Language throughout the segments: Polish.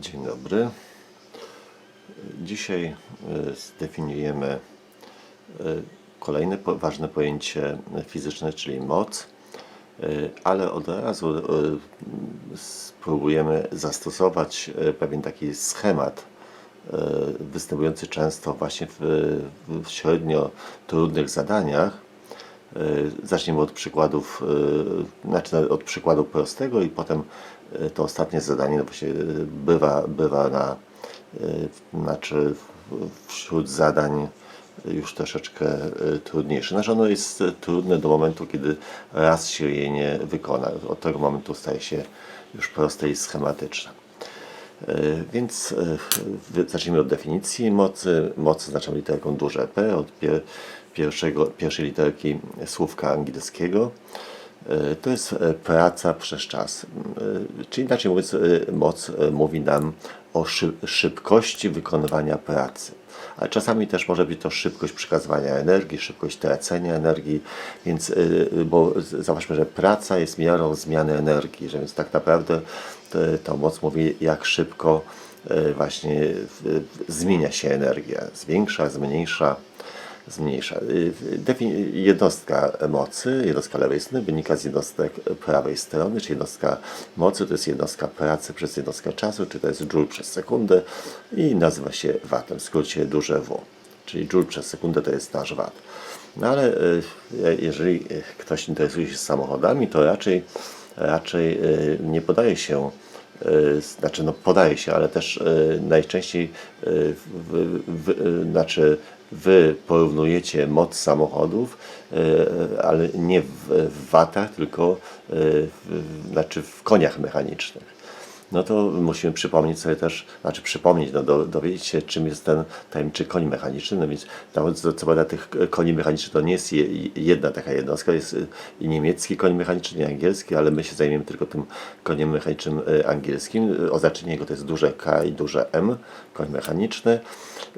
Dzień dobry. Dzisiaj e, zdefiniujemy e, kolejne ważne pojęcie fizyczne, czyli moc, e, ale od razu spróbujemy zastosować pewien taki schemat występujący często właśnie w, w średnio trudnych zadaniach. Zaczniemy od przykładów, znaczy od przykładu prostego i potem to ostatnie zadanie no właśnie e, bywa, bywa na, e, znaczy wśród zadań już troszeczkę e, trudniejsze. Znaczy ono jest e, trudne do momentu, kiedy raz się je nie wykona. Od tego momentu staje się już proste i schematyczne. E, Więc e, zacznijmy od definicji mocy. Moc oznaczam literką duże P od pie, pierwszego, pierwszej literki słówka angielskiego. E, To jest e, praca przez czas. E, Czyli inaczej mówiąc, moc mówi nam o szy, szybkości wykonywania pracy. Ale czasami też może być to szybkość przekazywania energii, szybkość tracenia energii, więc bo zauważmy, że praca jest miarą zmiany energii, że więc tak naprawdę to moc mówi, jak szybko właśnie zmienia się energia, zwiększa, zmniejsza zmniejsza. Y, Jednostka mocy, jednostka lewej strony wynika z jednostek prawej strony, czyli jednostka mocy to jest jednostka pracy przez jednostkę czasu, czy to jest joule przez sekundę i nazywa się watem, w skrócie duże W. Czyli joule przez sekundę to jest nasz wat. No ale y, jeżeli y, ktoś interesuje się samochodami, to raczej, raczej y, nie podaje się znaczy no podaje się, ale też najczęściej w, w, y, znaczy wy porównujecie moc samochodów, y, ale nie w, watach, tylko y, w, znaczy w koniach mechanicznych no to musimy przypomnieć sobie też, znaczy przypomnieć, no do, dowiedzieć się, czym jest ten tajemniczy koń mechaniczny. No więc nawet co, co prawda tych koni mechanicznych to nie jest je, jedna taka jednostka, jest y, i niemiecki koń mechaniczny, i angielski, ale my się zajmiemy tylko tym koniem mechanicznym y, angielskim. Oznaczenie jego to jest duże K i duże M, koń mechaniczny.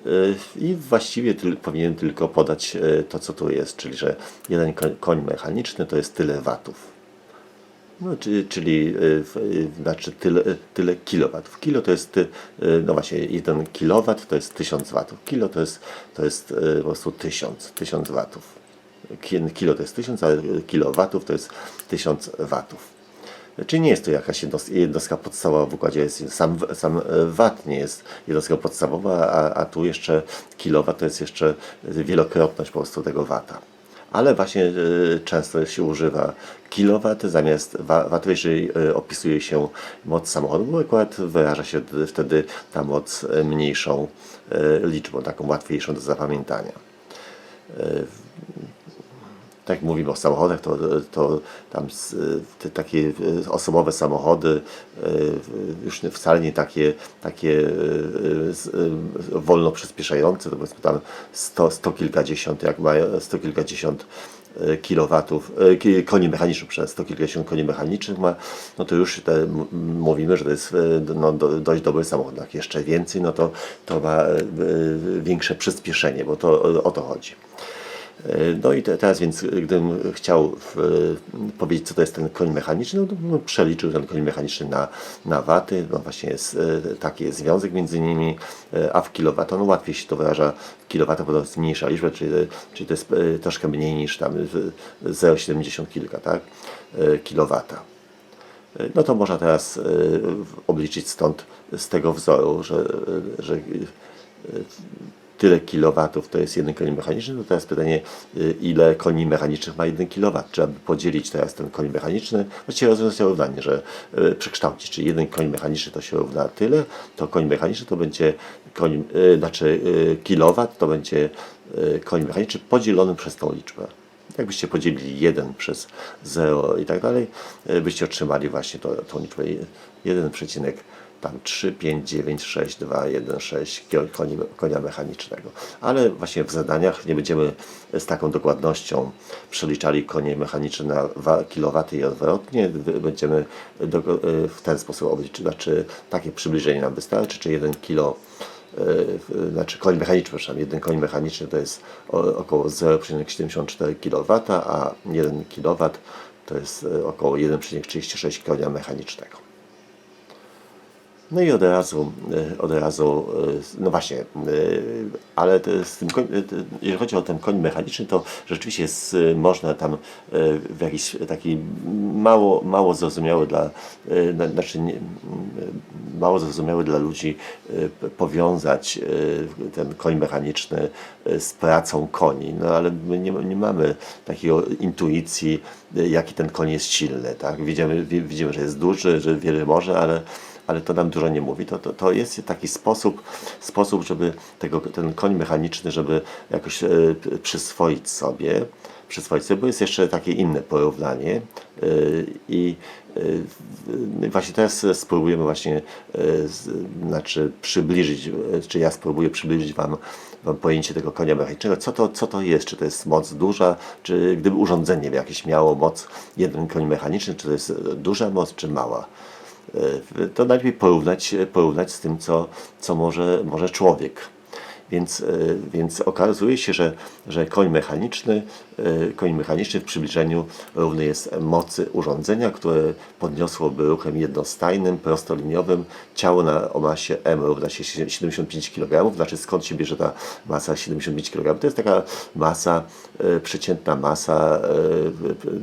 Y, I właściwie tyl, powinien tylko podać to, co tu jest, czyli że jeden koń mechaniczny to jest tyle watów. No, czyli, czyli y, znaczy tyle, tyle kilowatów. Kilo to jest, y, no właśnie, jeden kilowat to jest 1000 watów. Kilo to jest, to jest y, po prostu 1000, 1000 watów. Ki- Kilo to jest 1000, a kilowatów to jest 1000 watów. Czyli nie jest to jakaś jednos- jednostka podstawowa w układzie, jest sam, sam wat nie jest jednostką podstawową, a, a tu jeszcze kilowat to jest jeszcze wielokrotność po prostu tego wata. Ale właśnie e, często się używa kilowat zamiast wa- watów, jeżeli e, opisuje się moc samochodu, bo akurat wyraża się wtedy- ta moc e, mniejszą liczbą, taką łatwiejszą do zapamiętania tak jak mówimy o samochodach, to, to tam te takie e, osobowe samochody e, już wcale nie takie, takie e, wolno przyspieszające, to powiedzmy tam sto, sto kilkadziesiąt, jak mają sto kilkadziesiąt kilowatów, ki- koni mechanicznych, przez sto kilkadziesiąt koni mechanicznych ma, no to już te, mówimy, że to jest no, do, dość dobry samochód. Jak jeszcze więcej, no to, to ma większe przyspieszenie, bo to o to chodzi. No i te, teraz więc, gdybym chciał w, powiedzieć, co to jest ten koń mechaniczny, no bym przeliczył ten koń mechaniczny na, na waty. No właśnie jest e, taki jest związek między nimi, e, a w kilowata, no łatwiej się to wyraża w kilowata, bo to jest mniejsza liczba, czyli, czyli to jest e, troszkę mniej niż tam w- 0,70 kilka, tak? E, Kilowata. E, No to można teraz e, obliczyć stąd z tego wzoru, że, że tyle kilowatów to jest jeden koń mechaniczny, to teraz pytanie, y, ile koni mechanicznych ma jeden kilowat? Trzeba by podzielić teraz ten koń mechaniczny, właściwie rozwiązać równanie, że y, przekształcić, czyli jeden koń mechaniczny to się równa tyle, to koń mechaniczny to będzie koń, y, znaczy kilowat, to będzie koń mechaniczny podzielony przez tą liczbę. Jakbyście podzielili 1 przez 0 i tak dalej, byście otrzymali właśnie to, tą liczbę 1, tam 3, 5, 9, 6, 2, 1, 6 kio- koni, konia mechanicznego. Ale właśnie w zadaniach nie będziemy z taką dokładnością przeliczali konie mechaniczne na wa- kilowaty i odwrotnie. Będziemy y, w ten sposób obliczyć, znaczy takie przybliżenie nam wystarczy, czy 1 kilo y, znaczy koń mechaniczny, przepraszam, jeden koń mechaniczny to jest około 0,74 kW, a 1 kW to jest y, około 1,36 konia mechanicznego. No i od razu, e, od razu, e, no właśnie, e, ale z tym koń, jeżeli chodzi o ten koń mechaniczny, to rzeczywiście jest, można tam w jakiś taki mało, mało zrozumiały dla, na- znaczy nie, mało zrozumiały dla ludzi powiązać ten koń mechaniczny z pracą koni, no ale my nie, nie mamy takiej intuicji, jaki ten koń jest silny, tak? Widzimy, wi- widzimy że jest duży, że wiele może, ale ale to nam dużo nie mówi. To, to, to jest taki sposób, sposób, żeby tego, ten koń mechaniczny, żeby jakoś e, przyswoić sobie, przyswoić sobie, bo jest jeszcze takie inne porównanie e, i e, właśnie teraz spróbujemy właśnie, znaczy przybliżyć, czy ja spróbuję przybliżyć Wam, wam pojęcie tego konia mechanicznego. Co to, co to jest? Czy to jest moc duża? Czy gdyby urządzenie jakieś miało moc, jeden koń mechaniczny, czy to jest duża moc, czy mała? E, to najlepiej porównać, porównać z tym, co, co może, może człowiek. Więc, e, więc okazuje się, że, że koń mechaniczny, e, koń mechaniczny w przybliżeniu równy jest mocy urządzenia, które podniosłoby ruchem jednostajnym, prostoliniowym ciało na, o masie m równa się 75 kg. Znaczy skąd się bierze ta masa 75 kg? To jest taka masa, e, przeciętna masa,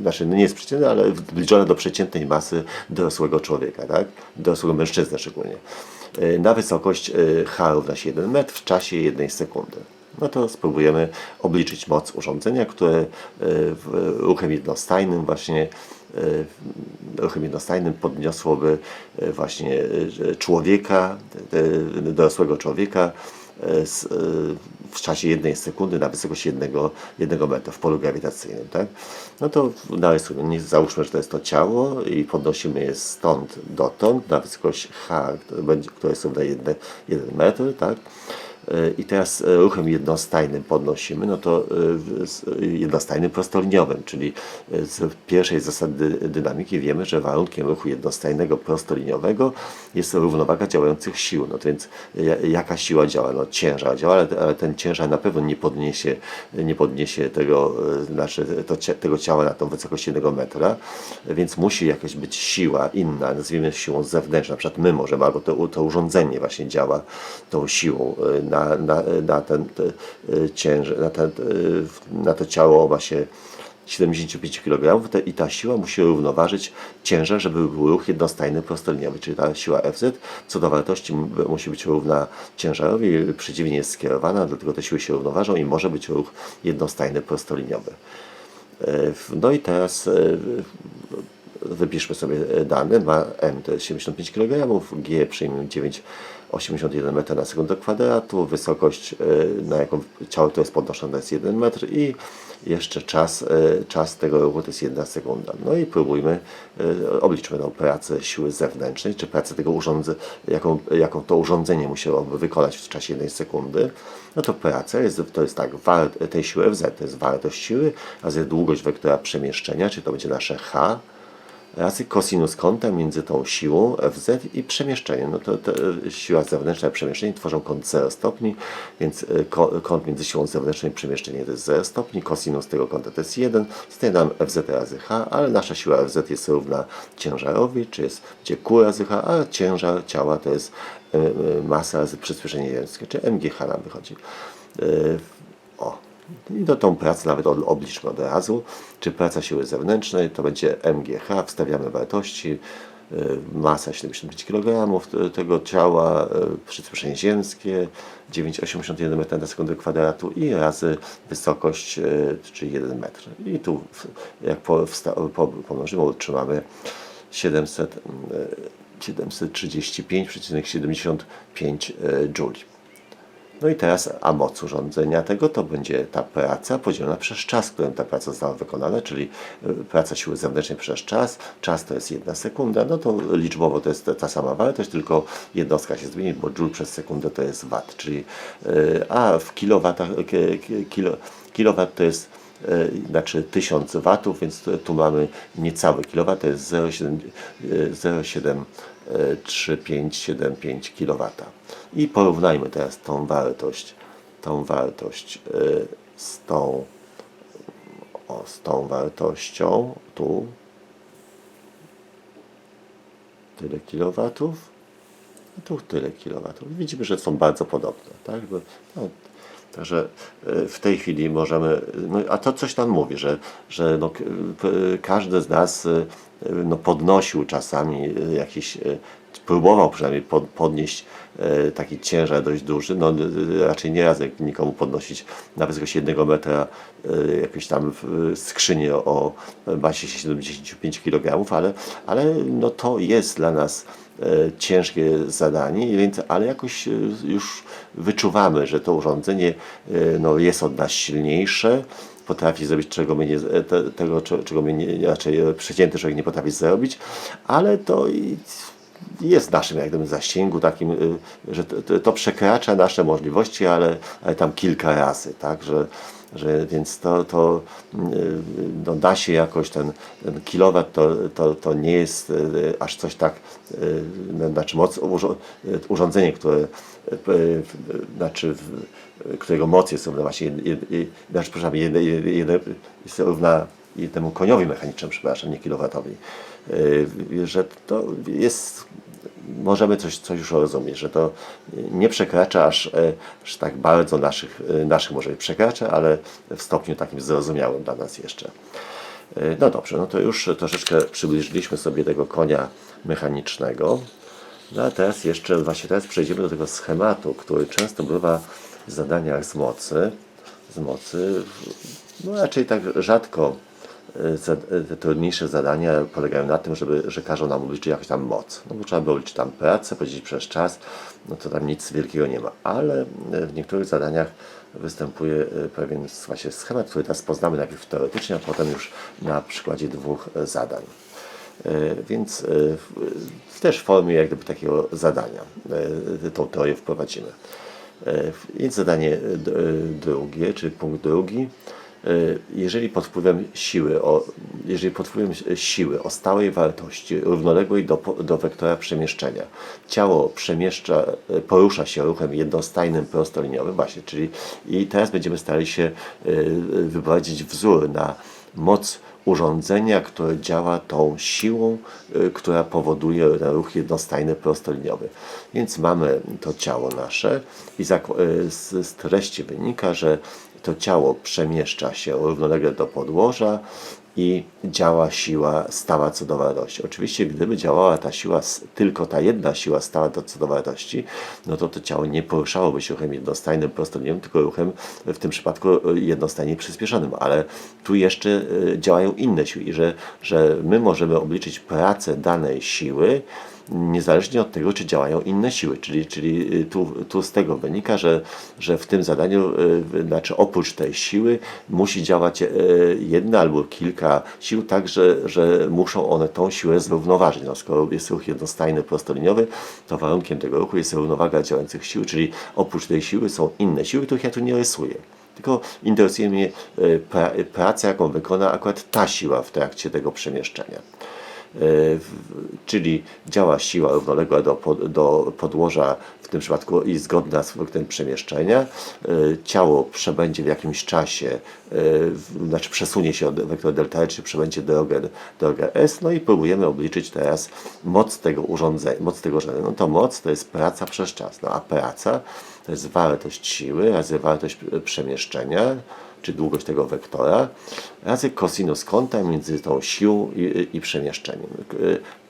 znaczy no nie jest przeciętna, ale zbliżona do przeciętnej masy dorosłego człowieka, tak? dorosłego mężczyzny szczególnie na wysokość e, h równa się 1 metr w czasie 1 sekundy. No to spróbujemy obliczyć moc urządzenia, które e, w- ruchem jednostajnym właśnie ruchem jednostajnym podniosłoby właśnie człowieka, dorosłego człowieka z, w czasie jednej sekundy na wysokość jednego, jednego metra w polu grawitacyjnym. Tak? No to narysujmy, załóżmy, że to jest to ciało i podnosimy je stąd dotąd na wysokość h, które jest równa 1, 1 metr. Tak? E, I teraz e, ruchem jednostajnym podnosimy, no to e, jednostajnym prostoliniowym, czyli z pierwszej zasady dy- dynamiki wiemy, że warunkiem ruchu jednostajnego prostoliniowego jest równowaga działających sił. No to więc ja- jaka siła działa? No ciężar działa, ale, ten ciężar na pewno nie podniesie, nie podniesie tego, znaczy to, tego ciała na tą wysokość jednego metra, więc musi jakaś być siła inna, nazwijmy siłą zewnętrzną, na przykład my możemy, albo to, to urządzenie właśnie działa tą siłą na, na, na ten te, e, ciężar, na, ten, e, na to ciało o masie 75 kg te, i ta siła musi równoważyć ciężar, żeby był ruch jednostajny prostoliniowy, czyli ta siła Fz co do wartości musi być równa ciężarowi, przeciwnie jest skierowana, dlatego te siły się równoważą i może być ruch jednostajny prostoliniowy. E, No i teraz wypiszmy sobie dane. Ma M to jest 75 kg, G przyjmijmy 9,81 m na sekundę kwadratu, wysokość, e, na jaką ciało to jest podnoszone, jest 1 metr i jeszcze czas, e, czas tego ruchu to jest 1 sekunda. No i próbujmy, e, obliczmy tą pracę siły zewnętrznej, czy pracę tego urządzenia, jaką, jaką to urządzenie musiałoby wykonać w czasie 1 sekundy. No to praca jest, to jest tak, tej siły Fz to jest wartość siły, razy długość wektora przemieszczenia, czyli to będzie nasze H, razy kosinus kąta między tą siłą Fz i przemieszczeniem. No to, to siła zewnętrzna i przemieszczenie tworzą kąt 0 stopni, więc ko- kąt między siłą zewnętrzną i przemieszczeniem to jest 0 stopni, kosinus tego kąta to jest 1, zostaje nam Fz razy H, ale nasza siła Fz jest równa ciężarowi, czy jest gdzie Q razy H, a ciężar ciała to jest e, e, masa razy przyspieszenie ziemskie, czy MGH nam wychodzi. I do tą pracę nawet obliczmy od razu. Czy praca siły zewnętrznej to będzie MGH, wstawiamy wartości, y, masa 75 kg tego ciała, y, przyspieszenie ziemskie 9,81 m na sekundę kwadratu i razy wysokość, y, czyli 1 metr. I tu jak po, pomnożymy, otrzymamy 700, y, 735,75 Joule. No i teraz, a moc urządzenia tego to będzie ta praca podzielona przez czas, którym ta praca została wykonana, czyli y, praca siły zewnętrznej przez czas. Czas to jest jedna sekunda, no to liczbowo to jest ta- sama wartość, tylko jednostka się zmieni, bo joule przez sekundę to jest watt, czyli y, a w kilowatach, ki- ki- kilo, kilowat to jest znaczy 1000 watów, więc tu, mamy niecały kilowat, to jest 0,7 e, 0,73575 kW. I porównajmy teraz tą wartość, tą wartość e, z tą, o, z tą wartością tu tyle kilowatów tu tyle kilowatów. Widzimy, że są bardzo podobne. Tak? Bo, no, Także e, w tej chwili możemy, no, a to coś nam mówi, że, że no, każdy z nas e, no, podnosił czasami e, jakiś, próbował przynajmniej pod, podnieść taki ciężar dość duży, no raczej nie raz jak nikomu podnosić na wysokość jednego metra jakieś tam skrzynię o masie 75 kg, ale, ale no, to jest dla nas ciężkie zadanie, więc, ale jakoś e, już wyczuwamy, że to urządzenie e, no, jest od nas silniejsze, potrafi zrobić czego my nie, e, te, tego, cze- czego my nie, raczej e, przeciętny człowiek nie potrafi zrobić, ale to i jest w naszym jak gdyby zasięgu takim, y, że to, to- przekracza nasze możliwości, ale, ale tam kilka razy, tak, że, że więc to, to y, no, da się jakoś ten, ten kilowat to, to, to nie jest y, aż coś tak, no, znaczy moc, urządzenie, które znaczy którego moc jest równa właśnie, znaczy, przepraszam, jed, jed, jed, jest równa jednemu koniowi mechanicznemu, przepraszam, nie kilowatowi. Y, Że to jest, możemy coś, coś już rozumieć, że to nie przekracza aż, aż tak bardzo naszych, naszych może przekracza, ale w stopniu takim zrozumiałym dla nas jeszcze. E, No dobrze, no to już troszeczkę przybliżyliśmy sobie tego konia mechanicznego. No a teraz jeszcze, właśnie teraz przejdziemy do tego schematu, który często bywa w zadaniach z mocy. Z mocy, no raczej tak rzadko za- te trudniejsze zadania polegają na tym, żeby, że każą nam obliczyć jakąś tam moc. No bo trzeba by obliczyć tam pracę, powiedzieć przez czas, no to tam nic wielkiego nie ma. Ale e, w niektórych zadaniach występuje pewien właśnie schemat, który teraz poznamy najpierw teoretycznie, a potem już na przykładzie dwóch zadań. Więc też w formie jak gdyby takiego zadania tą teorię wprowadzimy. Więc zadanie drugie, czy punkt drugi. E, Jeżeli pod wpływem siły, o, jeżeli pod wpływem siły o stałej wartości równoległej do, do wektora przemieszczenia ciało przemieszcza, e, porusza się ruchem jednostajnym prostoliniowym, właśnie, czyli i teraz będziemy starali się e, wyprowadzić wzór na moc urządzenia, które działa tą siłą, y, która powoduje ruch jednostajny prostoliniowy. Więc mamy to ciało nasze i y, z treści wynika, że to ciało przemieszcza się równolegle do podłoża i działa siła stała co do wartości. Oczywiście, gdyby działała ta siła, tylko ta jedna siła stała co do wartości, no to to ciało nie poruszałoby się ruchem jednostajnym, prostoliniowym, tylko ruchem w tym przypadku y, jednostajnie przyspieszonym. Ale tu jeszcze y, działają inne siły i że, że my możemy obliczyć pracę danej siły, niezależnie od tego, czy działają inne siły. Czyli, czyli y, tu, tu z tego wynika, że, że w tym zadaniu, y, znaczy oprócz tej siły, musi działać y, jedna albo kilka sił, tak, że, że muszą one tą siłę zrównoważyć. No, skoro jest ruch jednostajny, prostoliniowy, to warunkiem tego ruchu jest równowaga działających sił, czyli oprócz tej siły są inne siły, których ja tu nie rysuję. Tylko interesuje mnie pra, praca, jaką wykona akurat ta siła w trakcie tego przemieszczenia. E, czyli działa siła równoległa do, do podłoża, w tym przypadku i zgodna z punktem przemieszczenia. E, Ciało przebędzie w jakimś czasie, e, znaczy przesunie się od wektora delta R, czy przebędzie drogę, drogę S, no i próbujemy obliczyć teraz moc tego urządzenia, moc tego urządzenia. No to moc to jest praca przez czas, no a praca to jest wartość siły razy wartość e, przemieszczenia, czy długość tego wektora, razy kosinus kąta między tą siłą i, i przemieszczeniem.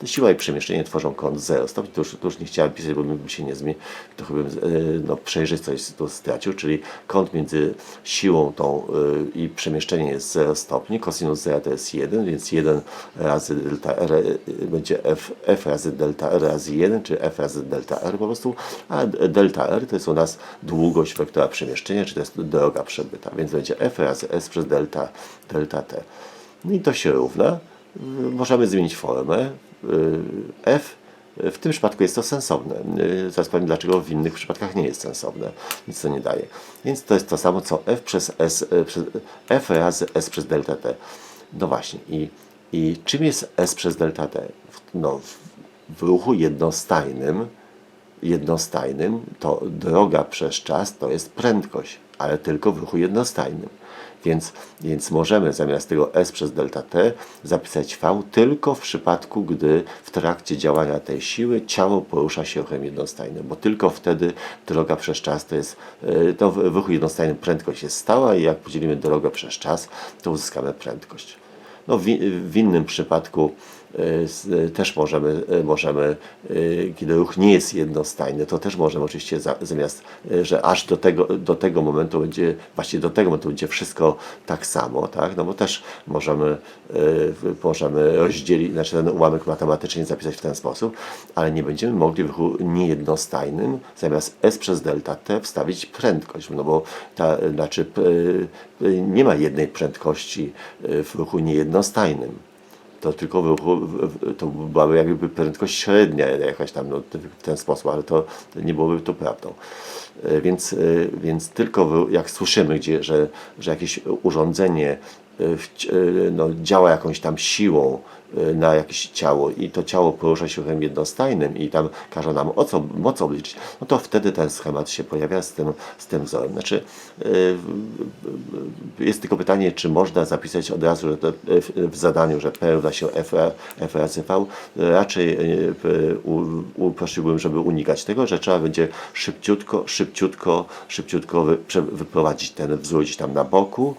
Siła i przemieszczenie tworzą kąt 0 stopni. To już, to już nie chciałem pisać, bo bym się nie zmienił, to chyba bym, e, no, przejrzystość tu stracił, czyli kąt między siłą tą e, i przemieszczeniem jest 0 stopni. Kosinus 0 to jest 1, więc 1 razy delta R e, będzie f, f razy delta R razy 1, czy f razy delta R po prostu, a delta R to jest u nas długość wektora przemieszczenia, czy to jest droga przebyta, więc będzie f razy s przez delta, delta t. No i to się równa. Y, Możemy zmienić formę. Y, f w tym przypadku jest to sensowne. Y, Zaraz powiem, dlaczego w innych przypadkach nie jest sensowne. Nic to nie daje. Więc to jest to samo, co f przez s, f razy s przez delta t. No właśnie. I, i czym jest s przez delta t? No, w, w ruchu jednostajnym jednostajnym, to droga przez czas to jest prędkość, ale tylko w ruchu jednostajnym. Więc, więc możemy zamiast tego S przez delta T zapisać V tylko w przypadku, gdy w trakcie działania tej siły ciało porusza się ruchem jednostajnym, bo tylko wtedy droga przez czas to jest, e, to w ruchu jednostajnym prędkość jest stała i jak podzielimy drogę przez czas, to uzyskamy prędkość. No, w, w innym przypadku też możemy, e, możemy, kiedy ruch nie jest jednostajny, to też możemy oczywiście za, zamiast, że aż do tego, do tego momentu będzie, właśnie do tego momentu będzie wszystko tak samo, tak? No bo też możemy, możemy rozdzielić, znaczy ten ułamek matematyczny zapisać w ten sposób, ale nie będziemy mogli w ruchu niejednostajnym zamiast s przez delta t wstawić prędkość, no bo ta, znaczy nie ma jednej prędkości w ruchu niejednostajnym to tylko w ruchu, w- w- to byłaby jakby prędkość średnia jakaś tam no, w ten sposób, ale to nie byłoby to prawdą. E, Więc, e, więc tylko jak słyszymy, gdzie, że, że jakieś urządzenie e, no, działa jakąś tam siłą na jakieś ciało i to ciało porusza się ruchem jednostajnym i tam każe nam o co, moc obliczyć, no to wtedy ten schemat się pojawia z tym, z tym wzorem. Znaczy, jest tylko pytanie, czy można zapisać od razu że w, zadaniu, że P równa się F, F V. Raczej uprosiłbym, żeby unikać tego, że trzeba będzie szybciutko, szybciutko, szybciutko prze- wyprowadzić ten wzór gdzieś tam na boku,